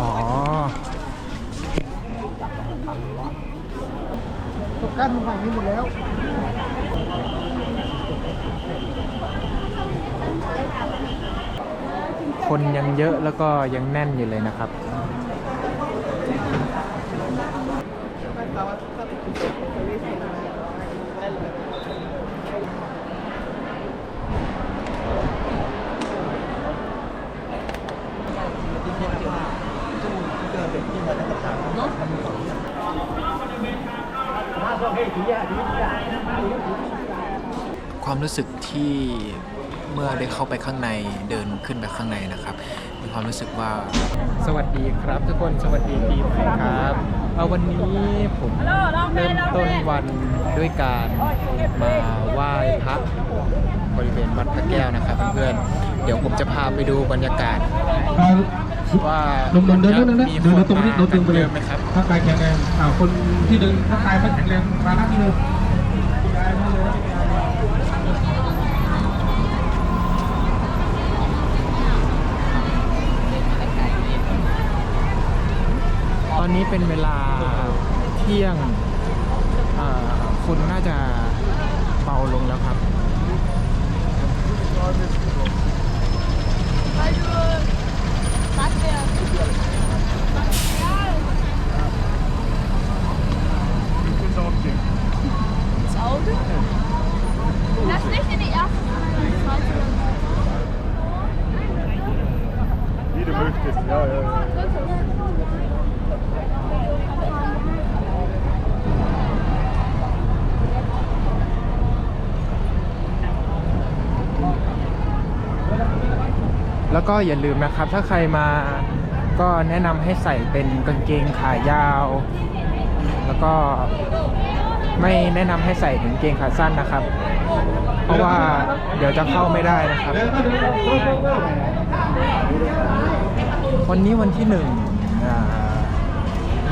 อ๋อตกกั้นฝั่งนี้หมดแล้วคนยังเยอะแล้วก็ยังแน่นอยู่เลยนะครับ ความรู้สึกที่เมื่อได้เข้าไปข้างในเดินขึ้นไปข้างในนะครับ มีความรู้สึกว่า สวัสดีครับทุกคนสวัสดีปีใหม่ครับเอาวันนี้ผมเริ่มต้นวันด้วยการมาไหว้พระบริเวณวัดพระแก้วนะครับ เพื่อนๆเดี๋ยวผมจะพาไปดูบรรยากาศว่าลงเดินเดินเดินนะมีเดินคตรงนี้มาเดินตรงไปเลยเยอะไหมครับร่างกายแข็งแรงอ่าคนที่เดินร่างกายไม่แข็งแรงมานั่งนี่เลยย้ายมาเลย ตอนนี้ เป็นเวลาเที่ยงคุณน่าจะเบาลงแล้วครับเ Wie du möchtest, ja, ja, ja. แล้วก็อย่าลืมนะครับ ถ้าใครมาก็แนะนำให้ใส่เป็นกางเกงขายาว แล้วก็ไม่แนะนำให้ใส่กางเกงขาสั้นนะครับ เพราะว่าเดี๋ยวจะเข้าไม่ได้นะครับ วันนี้วันที่หนึ่ง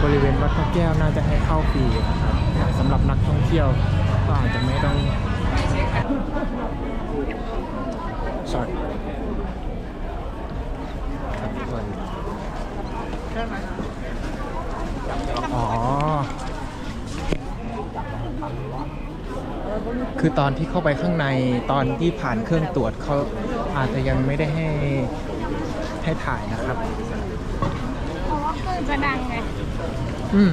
บริเวณวัดพระแก้วน่าจะให้เข้าฟรีนะครับสำหรับนักท่องเที่ยวก็อาจจะไม่ต้อง sorry ครับทุกคน อ๋อ คือตอนที่เข้าไปข้างในตอนที่ผ่านเครื่องตรวจเขาอาจจะยังไม่ได้ให้ให้ถ่ายนะครับเพราะว่าคลื่นจะดังไง อืม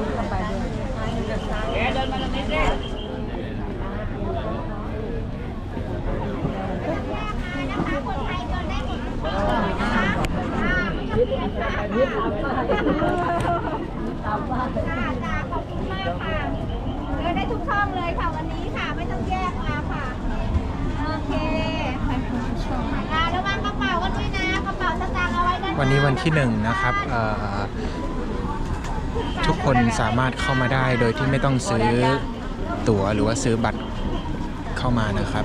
ค่ะจ้าขอบคุณมากค่ะเดินได้ทุกช่องเลยค่ะวันนี้ค่ะ ไม่ต้องแยกมาค่ะ โอเคอ่าระวังกระเป๋ากันด้วยนะกระเป๋าสตางค์เอาไว้ด้านวันนี้วันที่หนึ่งนะครับเอ่อ ทุกคนสามารถเข้ามาได้โดยที่ไม่ต้องซื้อตั๋วหรือว่าซื้อบัตรเข้ามานะครับ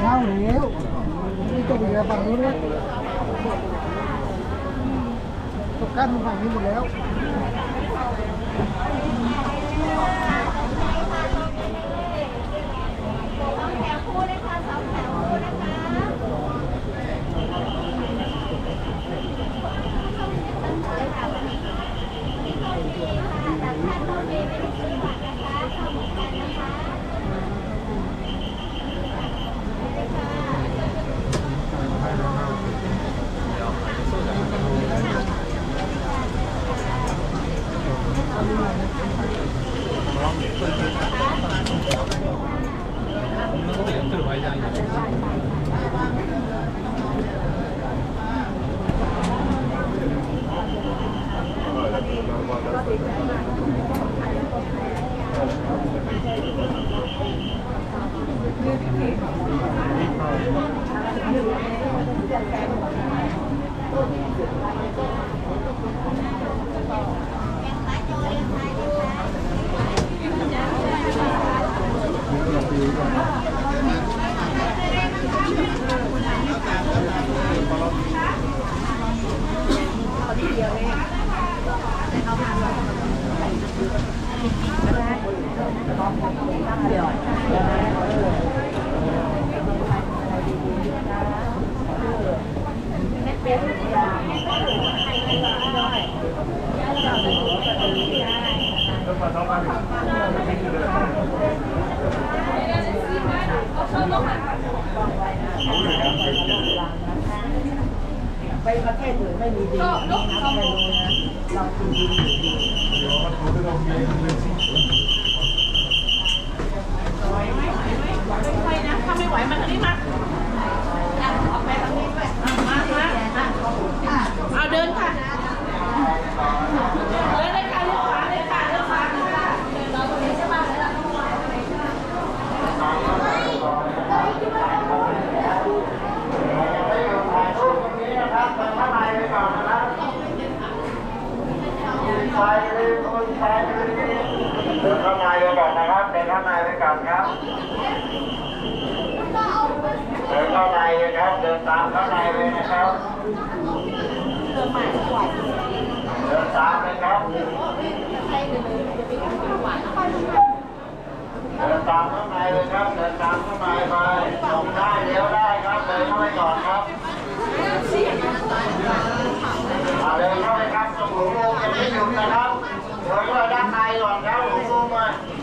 เช้าแล้ว ตกอยู่ฝั่งนู้นแล้วตกกั้นฝั่งนี้หมดแล้ว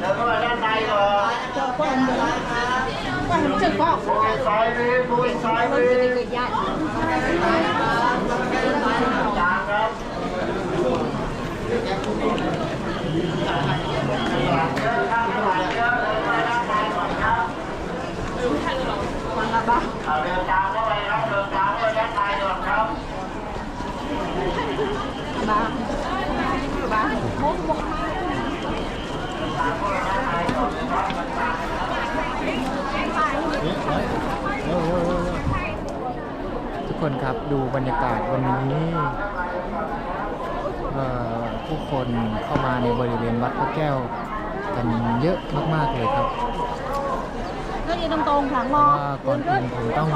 เดินเข้าไปด้านในก่อนปุยซ้ายมือปุยซ้ายมือจางครับเดินข้ามไปครับเดินเข้าไปด้านในก่อนครับเอาเดินตามเข้าไปครับ เดินตามเข้าไปด้านในก่อนครับ ทุก คนครับดูบรรยากาศวันนี้เอ่อผู้คนเข้ามาในบริเวณวัดพระแก้วกันเยอะมาก ๆ เลยครับก็ยืนตรงๆค่ะเพราะว่าก่อนอื่นผมต้อง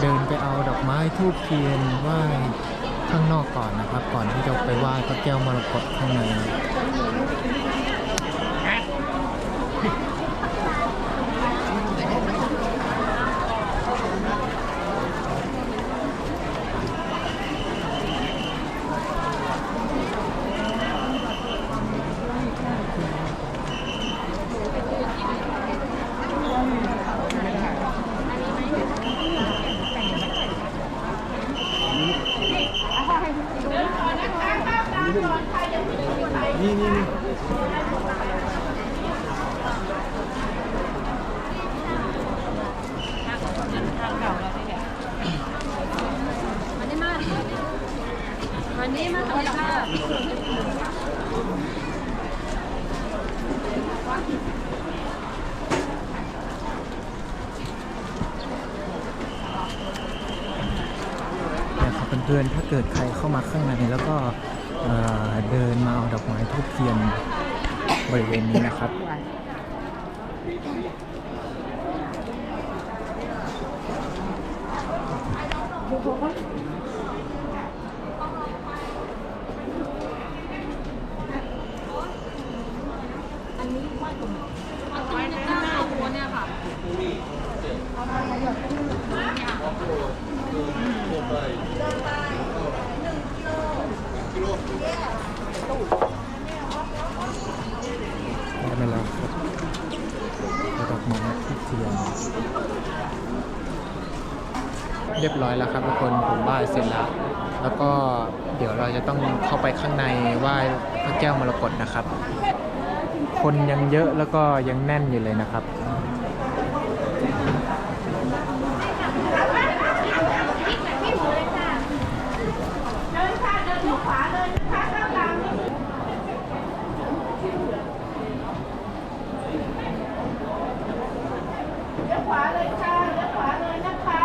เดินไปเอาดอกไม้ทูบเทียนไหว้ข้างนอกก่อนนะครับ ก่อนที่จะไปไหว้พระแก้วมรกตข้างใน วันนี้มาทำค่ะนะครับเพื่อนๆถ้าเกิดใครเข้ามาข้างในแล้วก็เอ่อเดินมาเอาดอกไม้ทูบเทียนบริเวณนี้นะครับ ได้มาแล้วครับดอกไม้ทูบเทียนเรียบร้อยแล้วครับทุกคนผมไหว้เสร็จแล้ว แล้วก็เดี๋ยวเราจะต้องเข้าไปข้างในไหว้พระแก้วมรกตนะครับ คนยังเยอะแล้วก็ยังแน่นอยู่เลยนะครับ เดินค่ะ เดินขวาเลยนะคะข้างหลังเลี้ยวขวาเลยค่ะเลี้ยวขวาเลยนะคะ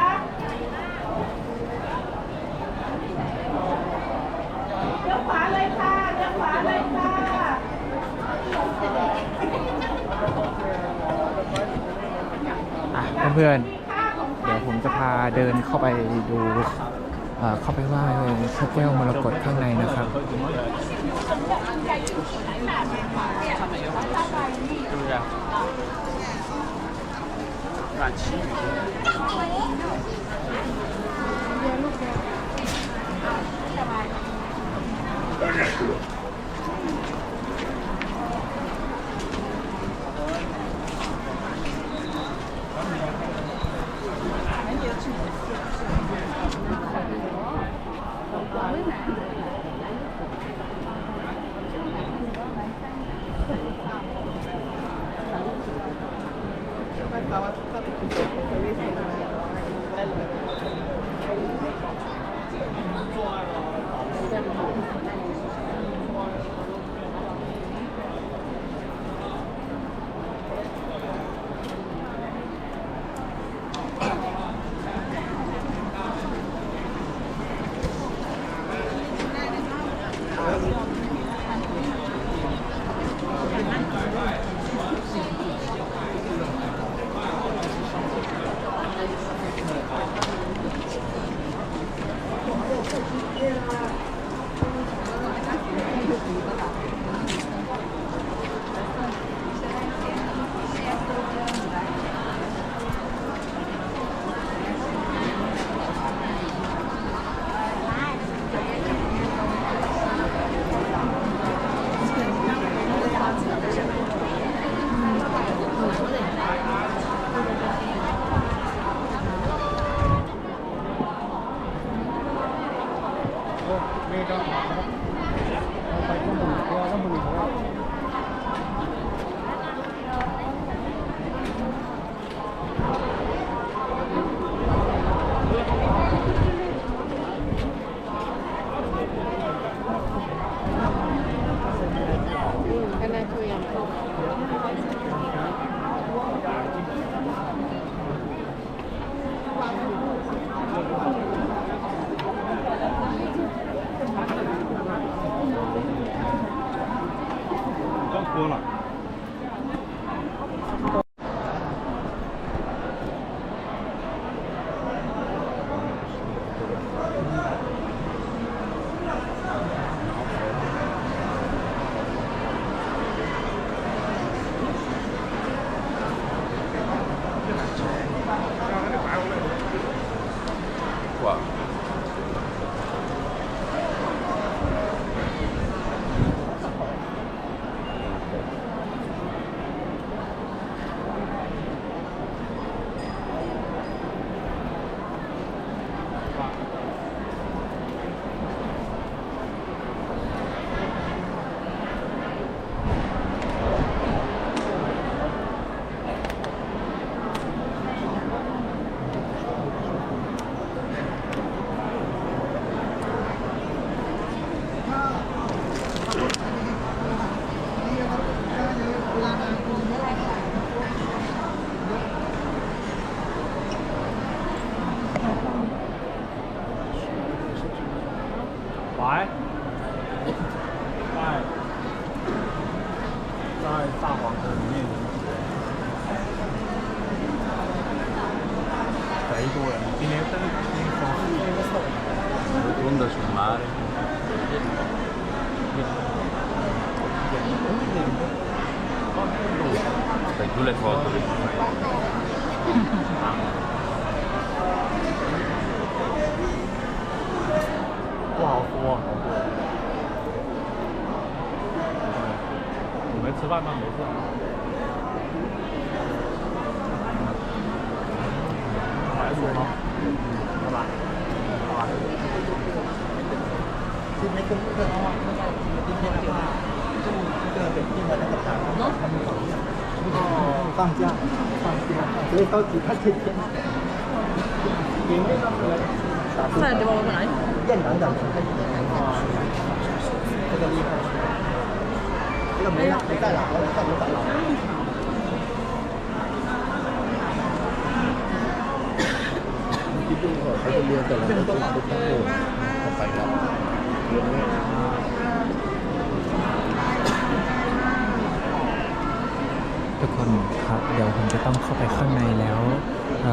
เลี้ยวขวาเลยค่ะเลี้ยวขวาเลยค่ะ เพื่อนๆ เดี๋ยวผมจะพาเดินเข้าไปดูเข้าไปไหว้พระแก้วมรกตข้างในนะครับ 哇，好贵！你们吃饭吗？没事。我来说吗？嗯，好吧，好吧。今天跟客人话，今天的话，就这个北京的那个厂，他们放假，哦，放假，放假，所以到几他天天。你那个啥？饭对吧？我本来。燕南的。 กับมีเราไม่รักไม่ได้หรอกเราต้องรู้คิดดูเหอะเขเรียนแต่ละคนต้องหาทุกทั้งหมดไปแล้วทุกคนครับเดี๋ยวผมจะต้องเข้าไปข้างในแล้วเ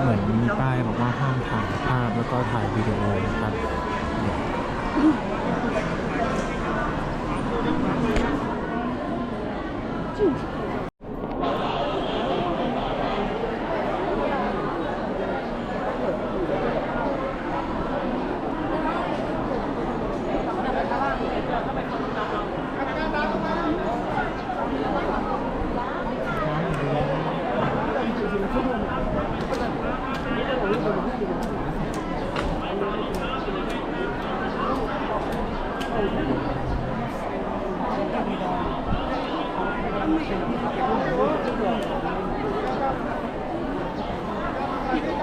เหมือนมีป้ายบอกว่าห้ามถ่ายภาพแล้วก็ถ่ายวิดีโอนะครับ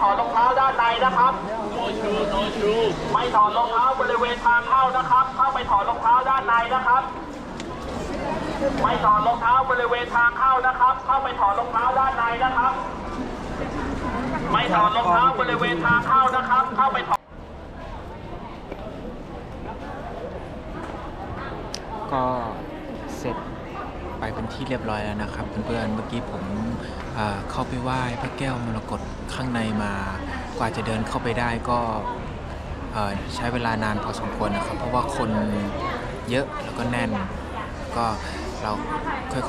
ถอดรองเท้าด้านในนะครับไม่ถอดรองเท้าบริเวณทางเข้านะครับ เข้าไปถอดรองเท้าด้านในนะครับ ไม่ถอดรองเท้าบริเวณทางเข้านะครับ เข้าไปถอดรองเท้าด้านในนะครับ ไม่ถอดรองเท้าบริเวณทางเข้านะครับ เข้าไปถอดก็เสร็จไปเป็นที่เรียบร้อยแล้วนะครับ เพื่อนๆ เมื่อกี้ผม เข้าไปไหว้พระแก้วมรกตข้างในมา กว่าจะเดินเข้าไปได้ก็ใช้เวลานานพอสมควรนะครับ เพราะว่าคนเยอะแล้วก็แน่น ก็เรา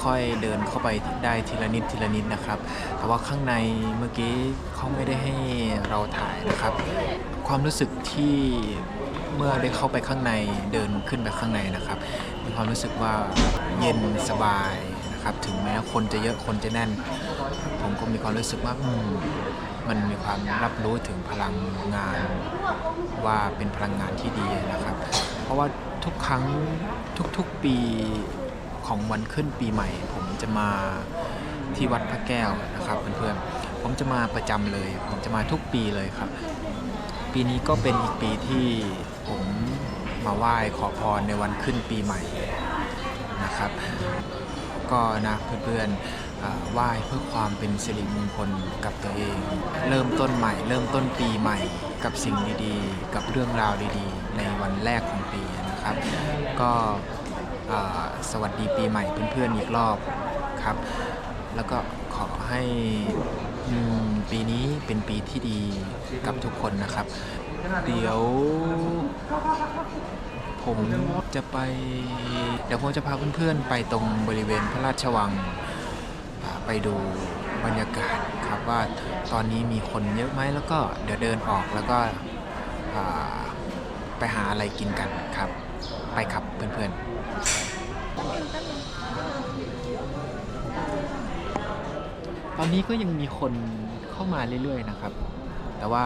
ค่อยๆเดินเข้าไปได้ทีละนิดทีละนิดนะครับ แต่ว่าข้างในเมื่อกี้เขาไม่ได้ให้เราถ่ายนะครับ ความรู้สึกที่เมื่อได้เข้าไปข้างในเดินขึ้นไปข้างในนะครับ มีความรู้สึกว่าเย็นสบาย นะครับ ถึงแม้คนจะเยอะคนจะแน่น ผมก็มีความรู้สึกว่ามันมีความรับรู้ถึงพลังงาน ว่าเป็นพลังงานที่ดีนะครับ เพราะว่าทุกครั้งทุกๆปีของวันขึ้นปีใหม่ ผมจะมาที่วัดพระแก้วนะครับเพื่อนๆผมจะมาประจำเลย ผมจะมาทุกปีเลยครับ ปีนี้ก็เป็นอีกปีที่ผมมาไหว้ขอพรในวันขึ้นปีใหม่นะครับ ก็นะเพื่อนๆไหว้เพื่อความเป็นสิริมงคลกับตัวเอง เริ่มต้นใหม่ เริ่มต้นปีใหม่ กับสิ่งดีๆ กับเรื่องราวดีๆ ในวันแรกของปีนะครับ ก็สวัสดีปีใหม่เพื่อนๆอีกรอบครับ แล้วก็ขอให้ปีนี้เป็นปีที่ดีกับทุกคนนะครับ เดี๋ยว ผมจะไป เดี๋ยวผมจะพาเพื่อนๆ ไปตรงบริเวณพระราชวัง ไปดูบรรยากาศครับว่าตอนนี้มีคนเยอะไหมแล้วก็เดี๋ยวเดินออกแล้วก็ไปหาอะไรกินกันครับ ไปครับเพื่อนๆตอนนี้ก็ยังมีคนเข้ามาเรื่อยๆนะครับ แต่ว่า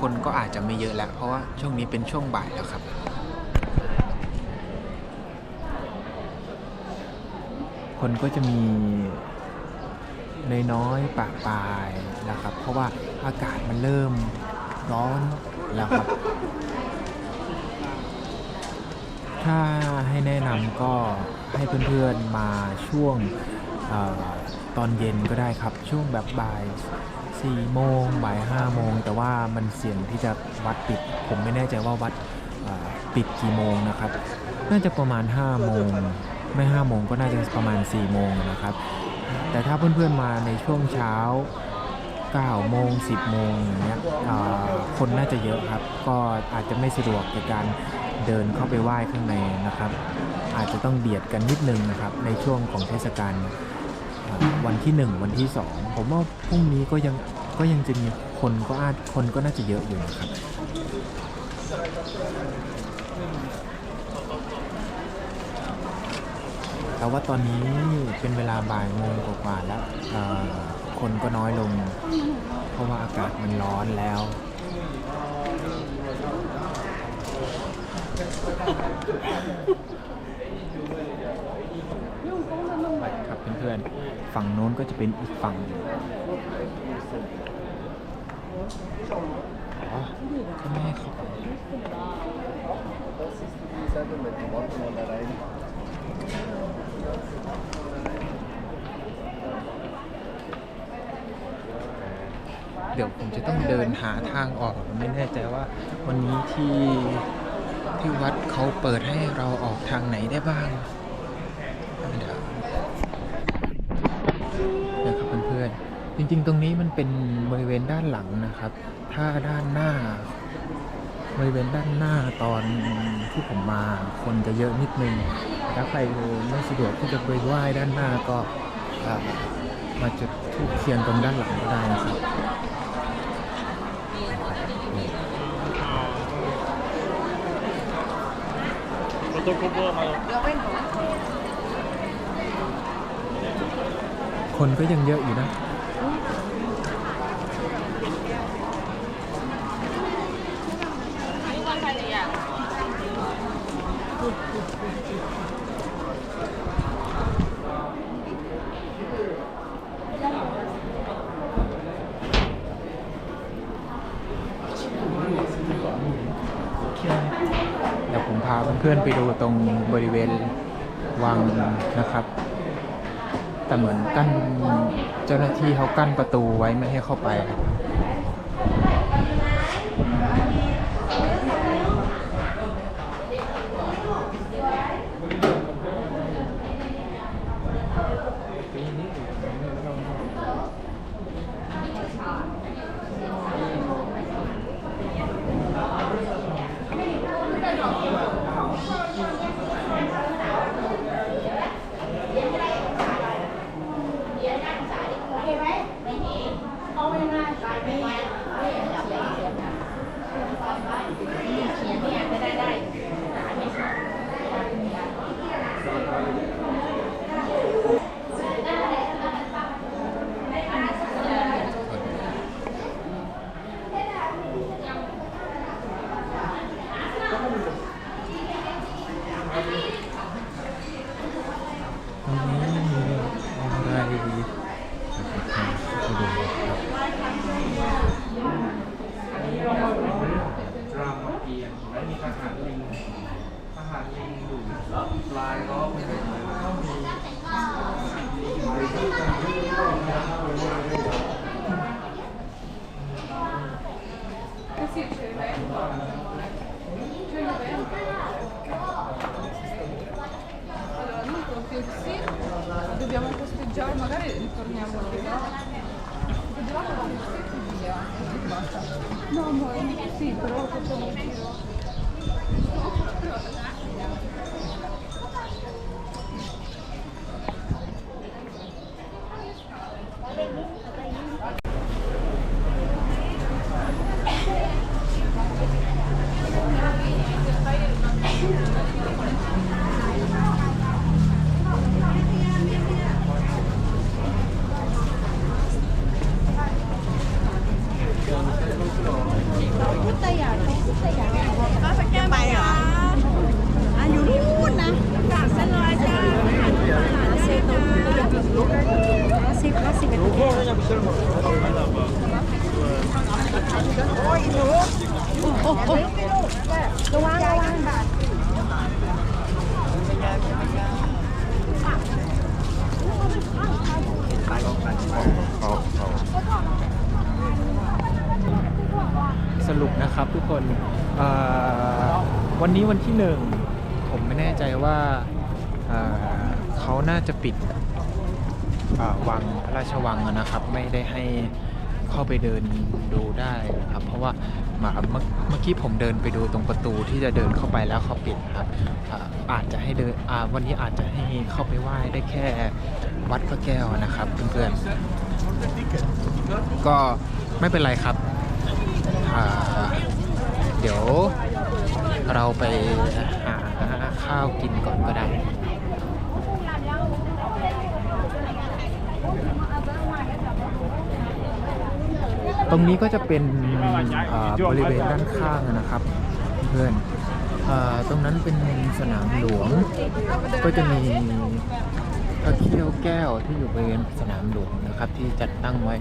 คนก็อาจจะไม่เยอะแล้ว เพราะว่าช่วงนี้เป็นช่วงบ่ายแล้วครับ คนก็จะมีน้อยๆปะปลายนะครับ เพราะว่าอากาศมันเริ่มร้อนแล้วครับ ถ้าให้แนะนำก็ให้เพื่อนๆมาช่วงอตอนเย็นก็ได้ครับ ช่วงแบบบ่ายสี่โมงบ่ายห้าโมง แต่ว่ามันเสี่ยงที่จะวัดปิด ผมไม่แน่ใจว่าวัดปิดกี่โมงนะครับ น่าจะประมาณ5โมง ไม่5โมงก็น่าจะประมาณ4โมงนะครับ แต่ถ้าเพื่อนๆมาในช่วงเช้า9โมง 10 โมงอย่างเงี้ยคนน่าจะเยอะครับ ก็อาจจะไม่สะดวกในการเดินเข้าไปไหว้ข้างในนะครับ อาจจะต้องเบียดกันนิดนึงนะครับ ในช่วงของเทศกาลวันที่ 1 วันที่ 2 ผมว่าพรุ่งนี้ก็ยังก็ยังจะมีคนก็อาจคนก็น่าจะเยอะอยู่นะครับ แต่ว่าตอนนี้เป็นเวลาบ่ายโมงกว่าๆแล้วคนก็น้อยลง เพราะว่าอากาศมันร้อนแล้วไปครับเพื่อนๆ ฝั่งโน้นก็จะเป็นอีกฝั่งหนึ่งอ๋อเขาไม่เขา เดี๋ยวผมจะต้องเดินหาทางออก ไม่แน่ใจว่าวันนี้ที่ที่วัดเขาเปิดให้เราออกทางไหนได้บ้างเดี๋ยวนะครับเพื่อนๆจริง ๆ ตรงนี้มันเป็นบริเวณด้านหลังนะครับ ถ้าด้านหน้าบริเวณด้านหน้าตอนที่ผมมาคนจะเยอะนิดนึง ถ้าใครไม่สะดวกที่จะไปไหว้ด้านหน้าก็มาจุดทูบเทียนตรงด้านหลังก็ได้นะครับ คนก็ยังเยอะอยู่นะ พาเพื่อนๆไปดูตรงบริเวณวังนะครับ แต่เหมือนกั้นเจ้าหน้าที่เขากั้นประตูไว้ไม่ให้เข้าไปครับ เอ่อวังพระราชวังอะนะครับไปเดินดูได้นะครับ เพราะว่ามาเมื่อเมื่อกี้ผมเดินไปดูตรงประตูที่จะเดินเข้าไปแล้วเขาปิดครับอาจจะให้เดินอ่าวันนี้อาจจะให้เข้าไปไหว้ได้แค่วัดพระแก้วนะครับเพื่อนๆก็ไม่เป็นไรครับเดี๋ยวเราไปหาข้าวกินก่อนก็ได้ ตรงนี้ก็จะเป็นบริเวณด้านข้างนะครับ เพื่อนอตรงนั้นเป็นสนามหลวง ก็จะมีพระเขี้ยวแก้วที่อยู่บริเวณสนามหลวงนะครับ ที่จัดตั้งไว้